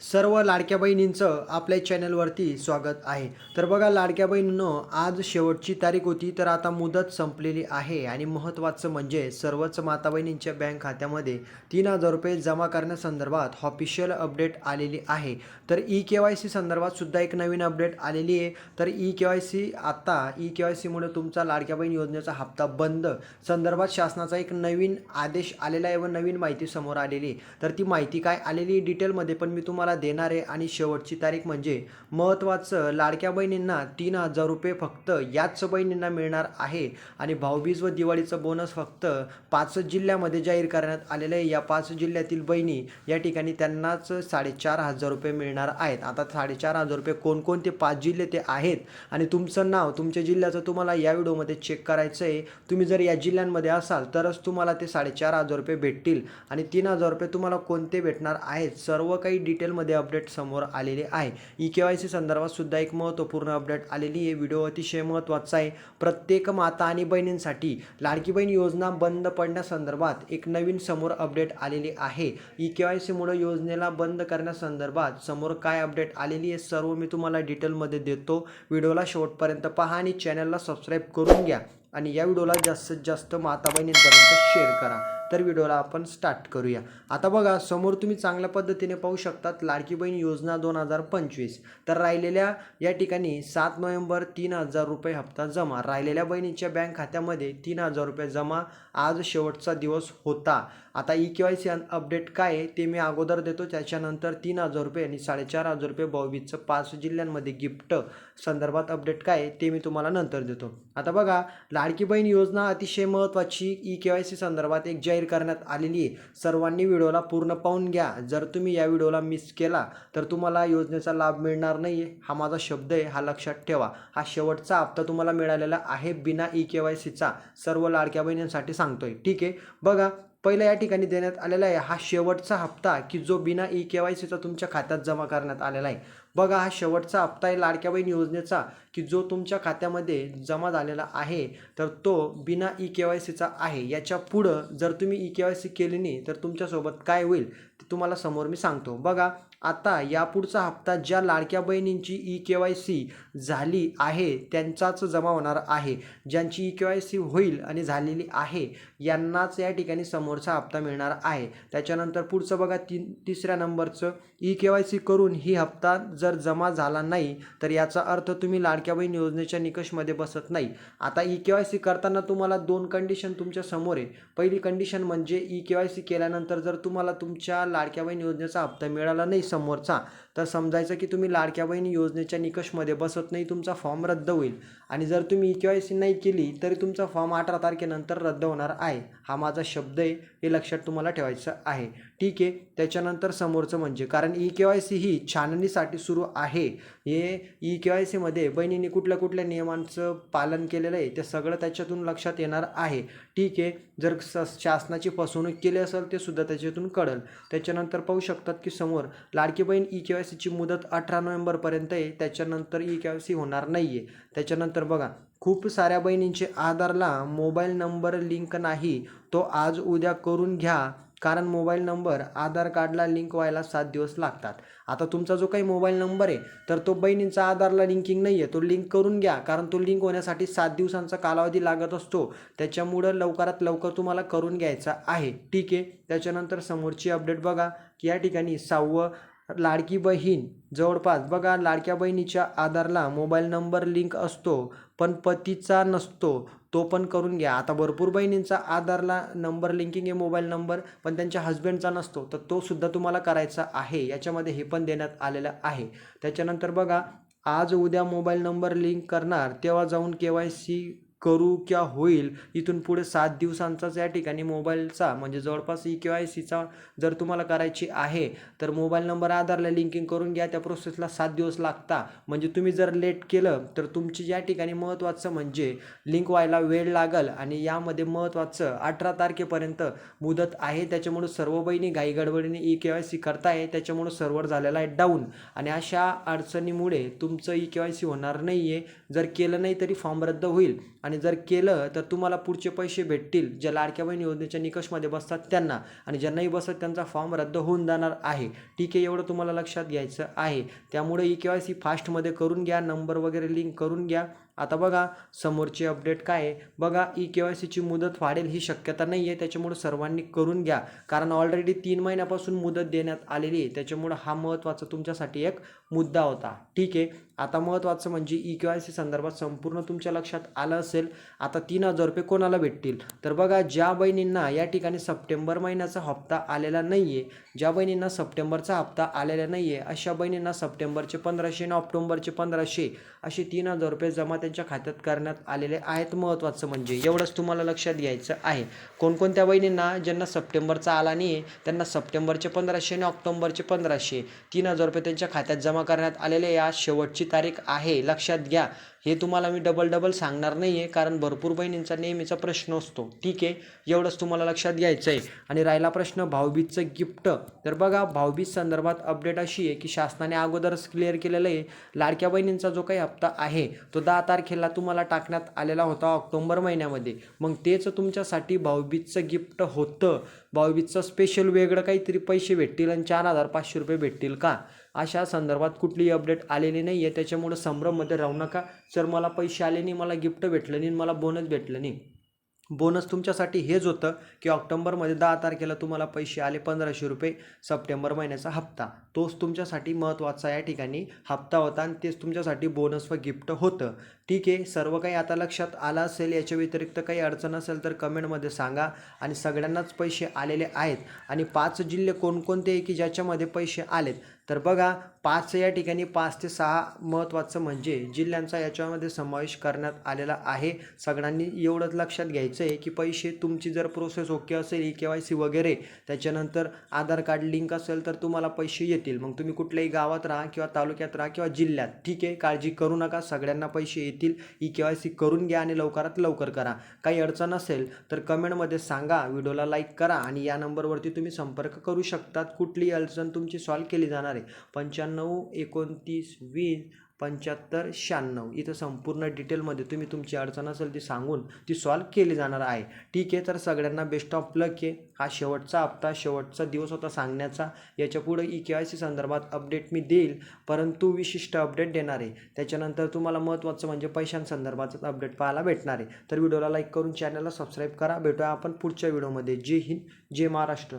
सर्व लाडक्या बहिणींचं आपल्या चॅनलवरती स्वागत आहे. तर बघा लाडक्या बहिणींनो आज शेवटची तारीख होती तर आता मुदत संपलेली आहे आणि महत्त्वाचं म्हणजे सर्वच माता बहिणींच्या बँक खात्यामध्ये तीन हजार रुपये जमा करण्यासंदर्भात ऑफिशियल अपडेट आलेली आहे. तर ई के वाय सी संदर्भात सुद्धा एक नवीन अपडेट आलेली आहे. तर ई के वाय सी आता ई के वाय सीमुळे तुमचा लाडक्या बहीण योजनेचा हप्ता बंद संदर्भात शासनाचा एक नवीन आदेश आलेला आहे व नवीन माहिती समोर आलेली आहे. तर ती माहिती काय आलेली आहे? डिटेलमध्ये पण मी तुम्हाला देणार आहे आणि शेवटची तारीख म्हणजे महत्त्वाचं लाडक्या बहिणींना तीन हजार रुपये फक्त याच बहिणींना मिळणार आहे. आणि भाऊबीज व दिवाळीचं बोनस फक्त पाच जिल्ह्यामध्ये जाहीर करण्यात आलेलं आहे. या पाच जिल्ह्यातील बहिणी या ठिकाणी त्यांनाच साडेचार हजार रुपये मिळणार आहेत. आता साडेचार हजार रुपये कोणकोणते पाच जिल्हे ते आहेत? आणि तुमचं नाव तुमच्या जिल्ह्याचं तुम्हाला या व्हिडिओमध्ये चेक करायचं आहे तुम्ही जर या जिल्ह्यांमध्ये असाल तरच तुम्हाला ते साडेचार हजार रुपये भेटतील. आणि तीन हजार रुपये तुम्हाला कोणते भेटणार आहेत? सर्व काही डिटेल डिटेलमध्ये अपडेट समोर आलेले आहे. ई के वाय सी संदर्भात सुद्धा एक महत्त्वपूर्ण अपडेट आलेली आहे. व्हिडिओ अतिशय महत्त्वाचा आहे. प्रत्येक माता आणि बहिणींसाठी लाडकी बहीण योजना बंद पडण्यासंदर्भात एक नवीन समोर अपडेट आलेली आहे. ई के वाय सीमुळे योजनेला बंद करण्यासंदर्भात समोर काय अपडेट आलेली आहे सर्व मी तुम्हाला डिटेलमध्ये देतो. व्हिडिओला शेवटपर्यंत पहा आणि चॅनलला सबस्क्राईब करून घ्या. आणि या व्हिडिओला जास्तीत जास्त माता बहिणींपर्यंत शेअर करा. तर व्हिडिओला आपण स्टार्ट करूया. आता बघा समोर तुम्ही चांगल्या पद्धतीने पाहू शकतात लाडकी बहीण योजना दोन हजार पंचवीस. तर राहिलेल्या या ठिकाणी सात नोव्हेंबर तीन हजार रुपये हप्ता जमा. राहिलेल्या बहिणीच्या बँक खात्यामध्ये तीन हजार रुपये जमा आज शेवटचा दिवस होता. आता E K Y C update काय आहे ते मी अगोदर देतो. त्याच्यानंतर तीन हजार रुपये आणि साडेचार हजार रुपये भाऊबीजचं पाच जिल्ह्यांमध्ये गिफ्ट संदर्भात अपडेट काय आहे ते मी तुम्हाला नंतर देतो. आता बघा लाडकी बहीण योजना अतिशय महत्त्वाची ई के वाय सी संदर्भात एक जाहीर करण्यात आलेली आहे. सर्वांनी व्हिडिओला पूर्ण पाहून घ्या. जर तुम्ही या व्हिडिओला मिस केला तर तुम्हाला योजनेचा लाभ मिळणार नाही आहे हा माझा शब्द आहे हा लक्षात ठेवा. हा शेवटचा हप्ता तुम्हाला मिळालेला आहे बिना ई के वाय सीचा. सर्व लाडक्या बहिणींसाठी सांगतोय. ठीक आहे? बघा पहिला या ठिकाणी देण्यात आलेला आहे हा शेवटचा हप्ता की जो बिना ई के वाय सीचा तुमच्या खात्यात जमा करण्यात आलेला आहे. बघा हा शेवटचा हप्ता आहे लाडक्या बहीण योजनेचा. की जो तुमच्या खात्यामध्ये जमा झालेला आहे तर तो बिना ई के वाय सीचा आहे. याच्या पुढं जर तुम्ही ई के वाय सी केली नाही तर तुमच्यासोबत काय होईल ते तुम्हाला समोर मी सांगतो. बघा आता यापुढचा हप्ता ज्या लाडक्या बहिणींची ई के वाय सी झाली आहे त्यांचाच जमा होणार आहे. ज्यांची ई के वाय सी होईल आणि झालेली आहे यांनाच या ठिकाणी समोरचा हप्ता मिळणार आहे. त्याच्यानंतर पुढचं बघा तीन तिसऱ्या नंबरचं. ई के वाय सी करून ही हप्ता जर जमा झाला नाही तर याचा अर्थ तुम्ही लाडक्या बहीण योजनेच्या निकषमध्ये बसत नाही. आता ई के वाय सी करताना तुम्हाला दोन कंडिशन तुमच्यासमोर आहे. पहिली कंडिशन म्हणजे ई के वाय सी केल्यानंतर जर तुम्हाला तुमच्या लाडक्या बहीण योजनेचा हप्ता मिळाला नाही समोरचा तर समजायचं की तुम्ही लाडक्या बहीण योजनेच्या निकषमध्ये बसत नाही तुमचा फॉर्म रद्द होईल. आणि जर तुम्ही ई के वाय सी नाही केली तरी तुमचा फॉर्म अठरा तारखेनंतर रद्द होणार आहे. हा माझा शब्द आहे हे लक्षात तुम्हाला ठेवायचं आहे. ठीक आहे त्याच्यानंतर समोरचं म्हणजे कारण ई के वाय सी ही छाननीसाठी सुरू आहे. हे ई के वाय सीमध्ये बहिणींनी कुठल्या कुठल्या नियमांचं पालन केलेलं आहे ते सगळं त्याच्यातून लक्षात येणार आहे. ठीक आहे जर स शासनाची फसवणूक केली असेल ते सुद्धा त्याच्यातून कळेल. त्याच्यानंतर पाहू शकतात की समोर Ladki Bahin E K Y C मुदत अठरा नोव्हेंबरपर्यंत आहे. त्याच्यानंतर ई के वाय सी होणार नाही आहे त्याच्यानंतर बघा खूप साऱ्या बहिणींचे आधारला मोबाईल नंबर लिंक नाही. तो आज उद्या करून घ्या कारण मोबाईल नंबर आधार कार्डला लिंक व्हायला सात दिवस लागतात. आता तुमचा जो काही मोबाईल नंबर आहे तर तो बहिणींचा आधारला लिंकिंग नाही आहे तो लिंक करून घ्या कारण तो लिंक होण्यासाठी सात दिवसांचा कालावधी लागत असतो. त्याच्यामुळं लवकरात लवकर तुम्हाला करून घ्यायचा आहे. ठीक आहे. त्याच्यानंतर समोरची अपडेट बघा की या ठिकाणी सहावं लाडकी बहीण. जवळपास. बघा लाडक्या बहिणीच्या आधारला मोबाईल नंबर लिंक असतो पण पतीचा नसतो तो पण करून घ्या. आता भरपूर बहिणींचा आधारला नंबर लिंकिंग आहे मोबाईल नंबर पण त्यांच्या हस्बंडचा नसतो तर तो सुद्धा तुम्हाला करायचा आहे. याच्यामध्ये हे पण देण्यात आलेलं आहे. त्याच्यानंतर बघा आज उद्या मोबाईल नंबर लिंक करणार तेव्हा जाऊन के वाय सी करू किंवा होईल? इथून पुढे सात दिवसांचाच या ठिकाणी मोबाईलचा म्हणजे जवळपास ई के वाय सीचा जर तुम्हाला करायची आहे तर मोबाईल नंबर आधारला लिंकिंग करून घ्या. त्या प्रोसेसला सात दिवस लागता. म्हणजे तुम्ही जर लेट केलं तर तुमची या ठिकाणी महत्त्वाचं म्हणजे लिंक व्हायला वेळ लागल आणि यामध्ये महत्त्वाचं अठरा तारखेपर्यंत मुदत आहे. त्याच्यामुळं सर्व बहिणी घाई गडबडीने ई के वाय सी करताय. त्याच्यामुळं सर्व्हर झालेला आहे डाऊन आणि अशा अडचणीमुळे तुमचं ई के वाय सी होणार नाही आहे जर केलं नाही तरी फॉर्म रद्द होईल. आणि आणि जर केलं तर तुम्हाला पुढचे पैसे भेटतील. ज्या लाडक्या बहीण योजनेच्या निकषमध्ये बसतात त्यांना आणि ज्यांनाही बसत त्यांचा फॉर्म रद्द होऊन जाणार आहे. ठीक आहे एवढं तुम्हाला लक्षात घ्यायचं आहे. त्यामुळे ई के वाय सी फास्टमध्ये करून घ्या नंबर वगैरे लिंक करून घ्या. आता बघा समोरची अपडेट काय आहे? बघा ई के वाय सीची मुदत वाढेल ही शक्यता नाही आहे त्याच्यामुळे सर्वांनी करून घ्या. कारण ऑलरेडी तीन महिन्यापासून मुदत देण्यात आलेली आहे त्याच्यामुळं हा महत्त्वाचा तुमच्यासाठी एक मुद्दा होता. ठीक आहे? आता महत्त्वाचं म्हणजे ई के वाय सी संदर्भात संपूर्ण तुमच्या लक्षात आलं असेल आता तीन हजार रुपये कोणाला भेटतील? तर बघा ज्या बहिणींना या ठिकाणी सप्टेंबर महिन्याचा हप्ता आलेला नाही आहे ज्या बहिणींना सप्टेंबरचा हप्ता आलेला नाही आहे अशा बहिणींना सप्टेंबरचे पंधराशे आणि ऑक्टोंबरचे पंधराशे असे तीन हजार रुपये जमा त्यांच्या खात्यात करण्यात आलेले आहेत महत्त्वाचं म्हणजे. एवढंच तुम्हाला लक्षात घ्यायचं आहे. कोणकोणत्या बहिणींना ज्यांना सप्टेंबरचा आला नाही आहे त्यांना सप्टेंबरचे पंधराशे आणि ऑक्टोंबरचे पंधराशे तीन हजार रुपये त्यांच्या खात्यात जमा करण्यात आलेले या शेवटची तारीख आहे. लक्षात घ्या. हे तुम्हाला मी डबल डबल सांगणार नाही आहे कारण भरपूर बहिणींचा नेहमीचा प्रश्न असतो. ठीक आहे एवढंच तुम्हाला लक्षात घ्यायचं आहे आणि राहिला प्रश्न भाऊबीजचं गिफ्ट. तर बघा भाऊबीज संदर्भात अपडेट अशी आहे की शासनाने अगोदरच क्लिअर केलेलं आहे लाडक्या बहिणींचा जो काही हप्ता आहे तो दहा तारखेला तुम्हाला टाकण्यात आलेला होता ऑक्टोंबर महिन्यामध्ये. मग तेच तुमच्यासाठी भाऊबीजचं गिफ्ट होतं. भाऊबीजचं स्पेशल वेगळं काहीतरी पैसे भेटतील आणि चार हजार पाचशे रुपये भेटतील का? अशा संदर्भात कुठलीही अपडेट आलेली नाही आहे त्याच्यामुळं संभ्रममध्ये राहू नका. सर मला पैसे आले नाही मला गिफ्ट भेटलं नाही मला बोनस भेटलं नाही. बोनस तुमच्यासाठी हेच होतं की ऑक्टोंबरमध्ये दहा तारखेला तुम्हाला पैसे आले पंधराशे रुपये सप्टेंबर महिन्याचा हप्ता. तोच तुमच्यासाठी महत्त्वाचा या ठिकाणी हप्ता होता आणि तेच तुमच्यासाठी बोनस व गिफ्ट होतं. ठीक आहे सर्व काही आता लक्षात आलं असेल याच्या व्यतिरिक्त काही अडचण असेल तर कमेंटमध्ये सांगा. आणि सगळ्यांनाच पैसे आलेले आहेत. आणि पाच जिल्हे कोणकोणते आहे की ज्याच्यामध्ये पैसे आलेत? तर बघा पाच या ठिकाणी पाच ते सहा महत्त्वाचं म्हणजे जिल्ह्यांचा याच्यामध्ये समावेश करण्यात आलेला आहे. सगळ्यांनी एवढंच लक्षात घ्यायचं आहे की पैसे तुमची जर प्रोसेस ओके असेल ई के वाय सी वगैरे त्याच्यानंतर आधार कार्ड लिंक असेल तर तुम्हाला पैसे येतील. मग तुम्ही कुठल्याही गावात राहा किंवा तालुक्यात राहा किंवा जिल्ह्यात. ठीक आहे काळजी करू नका. सगळ्यांना पैसे येतील. ई के वाय सी करून घ्या आणि लवकरात लवकर करा. काही अडचण असेल तर कमेंटमध्ये सांगा. व्हिडिओला लाईक करा आणि या नंबरवरती तुम्ही संपर्क करू शकतात. कुठलीही अडचण तुमची सॉल्व केली जाणार आहे पंच्याण्णव एकोणतीस वीस पंच्याहत्तर शहाण्णव. इथं संपूर्ण डिटेलमध्ये तुम्ही तुमची अडचण असेल ती सांगून ती सॉल्व केली जाणार आहे. ठीक आहे तर सगळ्यांना बेस्ट ऑफ लक आहे. हा शेवटचा हप्ता शेवटचा दिवस होता सांगण्याचा. याच्यापुढं ई के आय सी संदर्भात अपडेट मी देईल परंतु विशिष्ट अपडेट देणार आहे. त्याच्यानंतर तुम्हाला महत्त्वाचं म्हणजे पैशांसंदर्भातच अपडेट पाहायला भेटणार आहे. तर व्हिडिओला लाईक करून चॅनलला सबस्क्राईब करा. भेटूया आपण पुढच्या व्हिडिओमध्ये जय हिंद जय महाराष्ट्र.